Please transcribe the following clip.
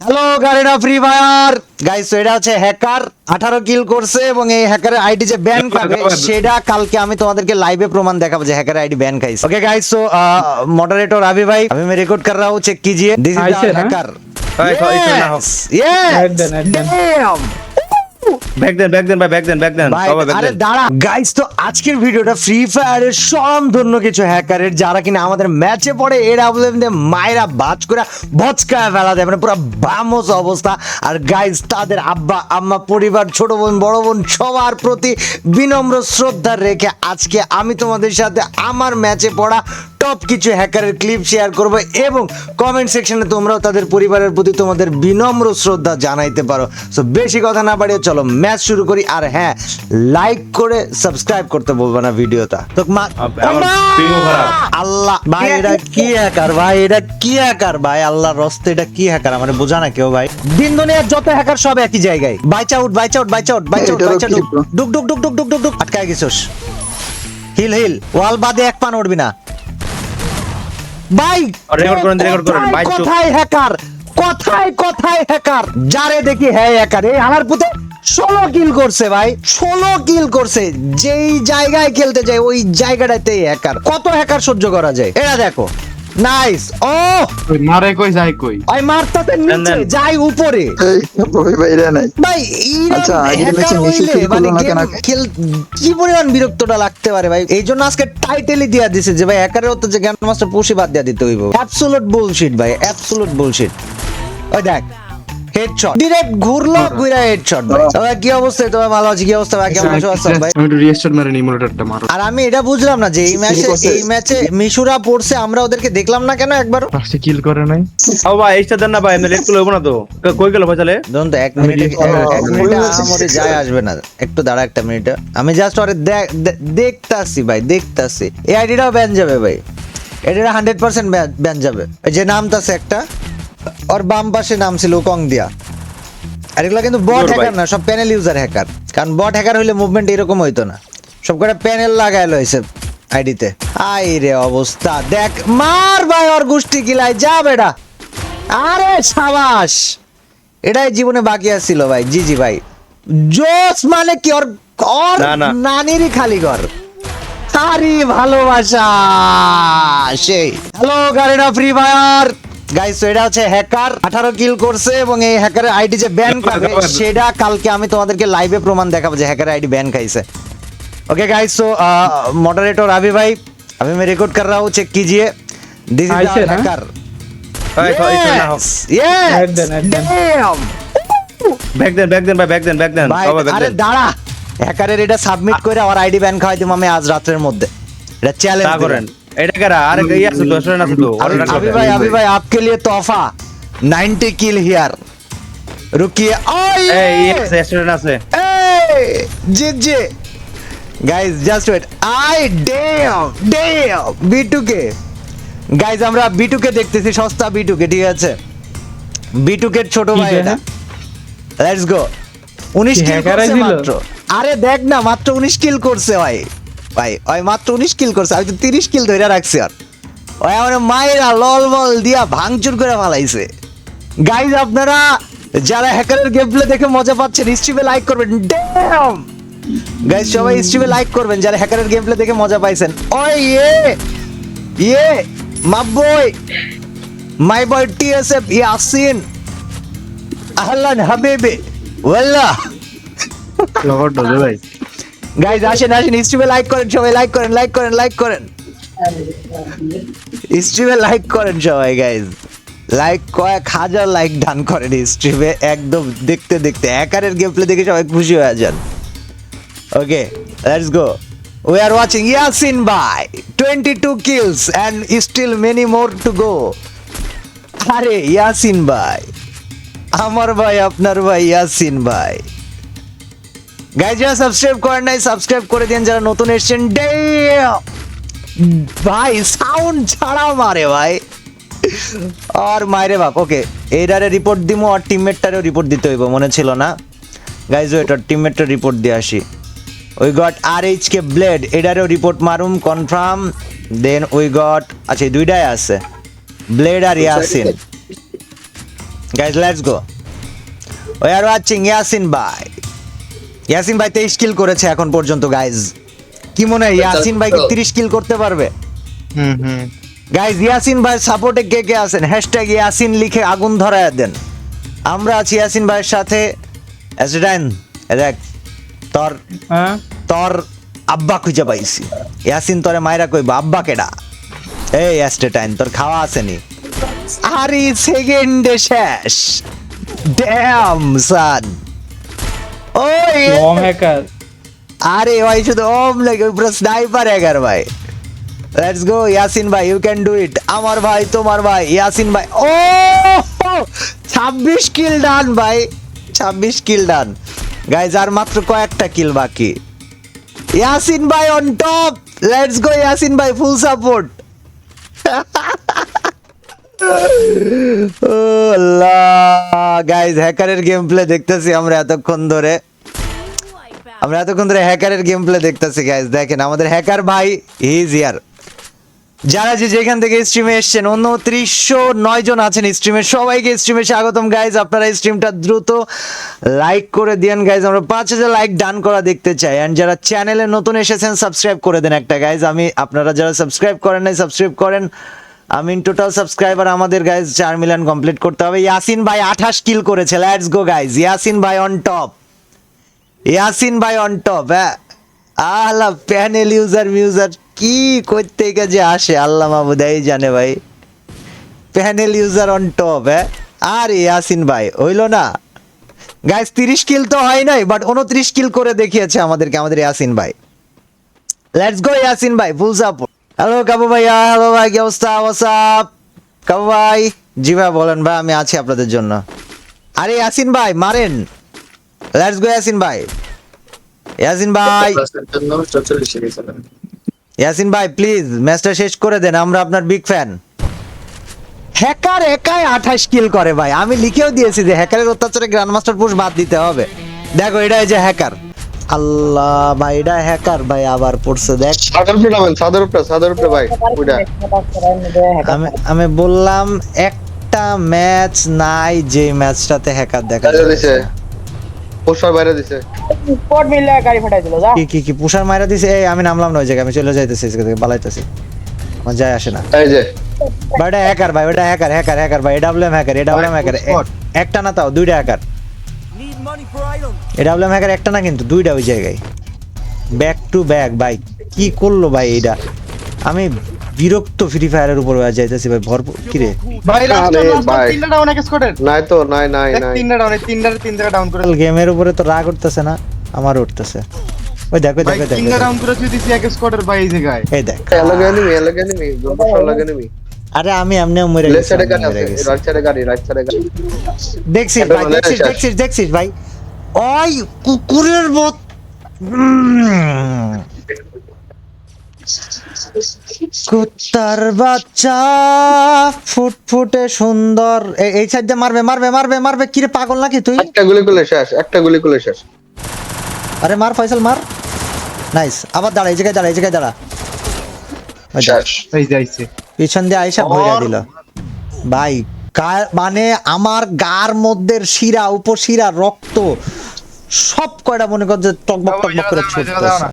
Hello গাড়িটা free fire guys তো এটা হচ্ছে হ্যাকার আঠারো কিল করছে এবং এই হ্যাকারের আইডি যে ব্যান খাবে সেটা কালকে আমি তোমাদেরকে লাইভে প্রমাণ দেখাবো যে হ্যাকারের आईडी बैन खाई ओके गाइस सो मॉडरेटर अभी भाई अभी मैं रिकॉर्ड कर रहा हूँ चेक कीजिए दिस इज ऐसे द ना? Hacker Hey, so it's back then back then ভাই ব্যাক দেন ব্যাক দেন। ভাই, সবাই ব্যাক আরে দাঁড়া। গাইস তো আজকের ভিডিওটা ফ্রি ফায়ারের সম্পূর্ণ কিছু হ্যাকারের যারা কিনা আমাদের ম্যাচে পড়ে এরা বলে মায়েরা বাজ করে ফেলা দেয়। মানে পুরো বামস অবস্থা। আর গাইস তাদের আব্বা আম্মা পরিবার ছোট বোন বড় বোন সবার প্রতি বিনম্র শ্রদ্ধা রেখে আজকে আমি তোমাদের সাথে আমার ম্যাচে পড়া টপ কিছু হ্যাকারের ক্লিপ শেয়ার করব এবং কমেন্ট সেকশনে তোমরাও তাদের পরিবারের প্রতি তোমাদের বিনম্র শ্রদ্ধা জানাইতে পারো। সো বেশি কথা না বাড়িয়ে চলো ম্যাচ শুরু করি। আর হ্যাঁ লাইক করে সাবস্ক্রাইব করতে বলব না ভিডিওটা। তো। আল্লাহ ভাই এটা কি হ্যাকার ভাই এটা কি হ্যাকার ভাই আল্লাহর রস্তে এটা কি হ্যাকার আমার বোঝা না কেউ ভাই। দিন দুনিয়ার যত হ্যাকার সব একই জায়গায়। বাইচা আউট বাইচা আউট বাইচা আউট বাইচা আউট বাইচা তো। ডুক ডুক ডুক ডুক ডুক ডুক ডুক। আটকায় গেছিস। হিল হিল ওয়াল বাদে এক পান উঠবি না। ভাই রেকর্ড করেন, রেকর্ড করেন, ভাই কোথায় হ্যাকার কোথায় কোথায় হ্যাকার যারে দেখি হ্যাঁ হ্যাকার এই আমার পুতে ষোলো কিল করছে ভাই। ষোলো কিল করছে। যেই জায়গায় খেলতে যায় ওই জায়গাটাতেই হ্যাকার কত হ্যাকার সহ্য করা যায়? এটা দেখো। নাইস ও মারে কই যাই কই? আই মারতাতে নিচে যাই উপরে। এই বাইরে নাই। ভাই আচ্ছা, আগে ম্যাচে মেসি মানে না কেন? খেল- কি পরিমাণ বিরক্তটা লাগতে পারে ভাই? এই জন্য আজকে টাইটেলই দিয়া দিছে যে ভাই হ্যাকারের হতো যে গ্র্যান্ড মাস্টার পুষি বাদ দিয়া দিতে হইব। অ্যাবসোলুট বুলশিট ভাই অ্যাবসোলুট বুলশিট ওই দেখ হেডশট ডিরেক্ট ঘুরলো ঘুরা হেডশট ভাই। তবে কি অবস্থা? তোমার ভালো আছে? কি অবস্থা ভাই? কেমন আছো? ভাই। আমি একটু রিস্টার্ট মারেন ইমুলেটরটা মারো। আর আমি এটা বুঝলাম না যে এই ম্যাচে এই ম্যাচে মিশুরা পড়ছে আমরা ওদেরকে দেখলাম না কেন একবার ফার্স্টে কিল করে নাই। ও ভাই এইটা দেন না ভাই আমি লেট না তো। কই গেল ভাই তাহলে? তো এক মিনিটে। আমাদের যায় আসবে না। একটু দাঁড়া একটা মিনিট আমি জাস্ট ওরে দেখতাছি ভাই দেখতাছি। এই আইডিটাও ব্যান যাবে ভাই। এটা হান্ড্রেড পার্সেন্ট ব্যান যাবে। এই যে নামতাছে একটা। ওর বাম পাশে নাম ছিল কং দিয়া। আর এগুলো কিন্তু বট হ্যাকার না সব প্যানেল ইউজার হ্যাকার কারণ বট হ্যাকার হইলে মুভমেন্ট এরকম হইতো না। সব করে প্যানেল লাগাইলো হয়েছে আইডিতে আই রে অবস্থা দেখ মার ভাই ওর গোষ্ঠী কিলাই যা বেটা। আরে সাবাস। এটাই জীবনে বাকি আছিল ভাই জি জি ভাই। জোস মানে কি ওর ওর। নানিরই খালি ঘর? তারই ভালোবাসা সেই। হ্যালো গাড়িটা ফ্রি ফায়ার গাইস তো এটা হচ্ছে হ্যাকার আঠারো কিল করছে এবং এই হ্যাকারের আইডি যে ব্যান খাবে সেটা কালকে আমি তোমাদেরকে লাইভে প্রমাণ দেখাবো যে হ্যাকারের ID ban खाइसे okay guys so moderator अभी भाई अभी मैं रिकॉर्ड कर रहा हूँ चेक कीजिए दिस इज ऐसे द ना? Hacker Hey, so it's not how- yes Back then, back then. damn back then back then ভাই ব্যাক দেন ব্যাক দেন ভাই সবাই ব্যাক আরে দেন দাঁড়া হ্যাকারের এটা সাবমিট করে আমার আইডি ব্যান খাওয়াই দিম আমি আজ রাতের মধ্যে এটা তা চ্যালেঞ্জ করেন এটা কারা আরে এই আছে তো স্টুডেন্ট আছে তো अभी ওরা अभी भाई अभी भाई आपके लिए तोहफा 90 किल हियर रुकिए এই ओए আছে স্টুডেন্ট আছে जी जी guys just wait I damn damn B2K guys আমরা B2K দেখতেছি সস্তা B2K ঠিক আছে B2K এর ছোট কি ভাই যে, এটা হ্যাঁ? লেটস গো 19 কি কিল hacker করছে আইছিল? মাত্র আরে দেখ না মাত্র 19 কিল করছে ভাই ভাই ভাই মাত্র 19 কিল করছে, আমি তো 30 কিল ধরে রাখছি আর। ওই আমার মায়েরা লল বল দিয়া ভাঙচুর করে ফালাইছে। গাইজ আপনারা যারা হ্যাকারের গেম প্লে দেখে মজা পাচ্ছেন স্ট্রিমে লাইক করবেন। ড্যাম গাইজ সবাই স্ট্রিমে লাইক করবেন, যারা হ্যাকারের গেম প্লে দেখে মজা পাইছেন। ওই ইয়ে ইয়ে মাবই মাই বয় টিএসএফ ইয়াসিন আহলান হাবিবি, ওয়াল্লাহ। ভাই। গাইজ আসেন আসেন স্ট্রিমে লাইক করেন সবাই লাইক করেন লাইক করেন লাইক করেন। স্ট্রিমে লাইক করেন সবাই গাইজ লাইক কয়েক হাজার লাইক ডান করেন স্ট্রিমে একদম দেখতে দেখতে। হ্যাকারের গেম প্লে দেখে সবাই খুশি হয়ে যান। Okay let's go we are watching Yasin ভাই twenty two kills and still many more to go আরে ইয়াসিন ভাই আমার ভাই, আপনার ভাই ইয়াসিন ভাই গাইজ যারা সাবস্ক্রাইব করেন নাই সাবস্ক্রাইব করে দিন। যারা নতুন এসেছেন! ভাই সাউন্ড ছাড়া মারে ভাই। আর মাইরে বাপ ওকে এইটারে রিপোর্ট দিমু আর টিমমেটটারেও রিপোর্ট দিতে হইব মনে ছিল না? গাইজ আর টিমমেটটা রিপোর্ট দিয়ে আসি। We got R H K blade এটারেও report মারুম কনফার্ম দেন উই গট আচ্ছা দুইটাই আছে। Blade R Yasin guys let's go we are watching Yasin ভাই ইয়াসিন ভাই তেইশ কিল করেছে এখন পর্যন্ত গাইজ কি মনে হয় ইয়াসিন ভাই কি তিরিশ কিল করতে পারবে? হুম হুম। গাইজ ইয়াসিন ভাই সাপোর্টে কে কে আছেন? হ্যাশট্যাগ ইয়াসিন লিখে আগুন ধরায় দেন। আমরা আছি ইয়াসিন ভাইয়ের সাথে। অ্যাসিডাইন দেখ তোর হ্যাঁ? তোর আব্বা খুঁজে পাইছি। ইয়াসিন তোরে মাইরা কইব আব্বা কেডা? এই অ্যাস্টেটাইন তোর খাওয়া আসেনি আরে সেকেন্ডে শেষ। ড্যাম সান ওই ওম হ্যাকার আরে ভাই শুধু ওম লাগে ওই পুরো স্নাইপার এগার লেটস গো ইয়াসিন ভাই ইউ ক্যান ডু ইট আমার ভাই তোমার ভাই ইয়াসিন ভাই। ও! ছাব্বিশ কিল ডান ভাই। ছাব্বিশ কিল ডান গাইজ আর মাত্র কয়েকটা কিল বাকি। ইয়াসিন ভাই on top let's go Yasin ভাই ফুল সাপোর্ট গাইজ হ্যাকারের গেম প্লে দেখতেছি আমরা এতক্ষণ ধরে। আমরা এতক্ষণ ধরে হ্যাকারের গেম প্লে দেখতেছি গাইজ দেখেন, আমাদের হ্যাকার ভাই হি ইজ ইয়ার যারা যে যেখান থেকে স্ট্রিমে এসছেন অন্য ত্রিশশো নয় জন আছেন স্ট্রিমে সবাইকে স্ট্রিমে স্বাগতম গাইজ আপনারা স্ট্রিমটা দ্রুত লাইক করে দিয়েন গাইজ আমরা পাঁচ হাজার লাইক ডান করা দেখতে চাই অ্যান্ড যারা চ্যানেলে নতুন এসেছেন সাবস্ক্রাইব করে দেন একটা গাইজ আমি, আপনারা যারা সাবস্ক্রাইব করেন নাই সাবস্ক্রাইব করেন। আমি টোটাল সাবস্ক্রাইবার আমাদের গাইজ চার মিলিয়ন কমপ্লিট করতে হবে। ইয়াসিন ভাই আঠাশ কিল করেছে লেটস গো গাইজ ইয়াসিন ভাই অন টপ ইয়াসিন ভাই অন টপ হ্যাঁ। আল্লাহ প্যানেল ইউজার মিউজার কি করতে যে আসে, আল্লাহ মাহবুদাই জানে ভাই। প্যানেল ইউজার অন টপ হ্যাঁ। আর ইয়াসিন ভাই, হইল না। গাইস তিরিশ কিল তো হয় নাই বাট উনত্রিশ কিল করে দেখিয়েছে আমাদেরকে, আমাদের ইয়াসিন ভাই। লেটস গো ইয়াসিন ভাই ফুল সাপোর্ট হ্যালো কাবু ভাইয়া হ্যালো ভাই, কি অবস্থা হোয়াটসঅ্যাপ কাবু ভাই, জি ভাই, বলেন ভাই, আমি আছি আপনাদের জন্য। আরে, ইয়াসিন ভাই, মারেন। লেটস গো ইয়াসিন ভাই ইয়াসিন ভাই ইয়াসিন ভাই প্লিজ ম্যাচটা শেষ করে দেন আমরা আপনার বিগ ফ্যান হ্যাকার একাই আঠাশ কিল করে ভাই। আমি লিখেও দিয়েছি যে হ্যাকারের অত্যাচারে গ্র্যান্ড মাস্টার পুশ বাদ দিতে হবে। দেখো এটা এই যে হ্যাকার আল্লাহ ভাই এটা হ্যাকার ভাই আবার পড়ছে দেখ। ভাই আমি আমি বললাম একটা ম্যাচ নাই যে ম্যাচটাতে হ্যাকার দেখা বাইরে যাবে দিছে পোস্টার বাইরে দিছে। স্পট মিললে গাড়ি ফাটাই দিল যা। কি কি কি পুষার মাইরা দিছে? এই আমি নামলাম না ওই জায়গায় আমি চলে যাইতেছি এই থেকে পালাইতেছি। আমার যায় আসে না। এই যে। ভাই এটা হ্যাকার ভাই ওটা হ্যাকার হ্যাকার হ্যাকার ভাই এডাব্লিউএম হ্যাকার এডাব্লিউএম হ্যাকার একটা না তাও দুইটা হ্যাকার এডাব্লিউএম হ্যাকার একটা না কিন্তু দুইটা ওই জায়গায়। ব্যাক টু ব্যাক ভাই কি করল ভাই এইটা? আমি বিরক্ত ফ্রি ফায়ারের উপর হয়ে যাইতেছি ভাই ভরপুর। কি রে? ভাই লাস্ট ভাই। তিনটা ডাউন এক স্কোয়াডের নাই তো নাই নাই নাই। তিনটা ডাউন তিনটা তিনটা ডাউন করে গেমের উপরে তো রাগ উঠতেছে না আমার উঠতেছে। ওই দেখ দেখ দেখ, তিনটা ডাউন করে তুই দিছি এক স্কোয়াডের ভাই এই জায়গায়। এই দেখ। এলাকা এনিমি এলাকা এনিমি পোস্টার লাগা এনিমি আরে আমি এমনিও মরে গেছি আমি গাড়ি মরে গেছি। রাইট সাইডে গাড়ি রাইট সাইডে গাড়ি। দেখছিস ভাই দেখছিস দেখছিস দেখছিস ভাই। ওই কুকুরের মত। কুত্তার বাচ্চা ফুটফুটে সুন্দর। এই সাইড দিয়ে মারবে মারবে মারবে মারবে। কিরে পাগল নাকি তুই? একটা গুলি করলে শেষ একটা গুলি করলে শেষ। আরে মার ফয়সাল মার। নাইস আবার দাঁড়া এই জায়গায় দাঁড়া এই জায়গায় দাঁড়া। শেষ। এই পিছন দিয়ে আইসা ভইরা দিল ভাই মানে আমার গার মধ্যে শিরা উপশিরা রক্ত সব কয়টা মনে কর যে টকবক টকবক করে ছুটতেছে।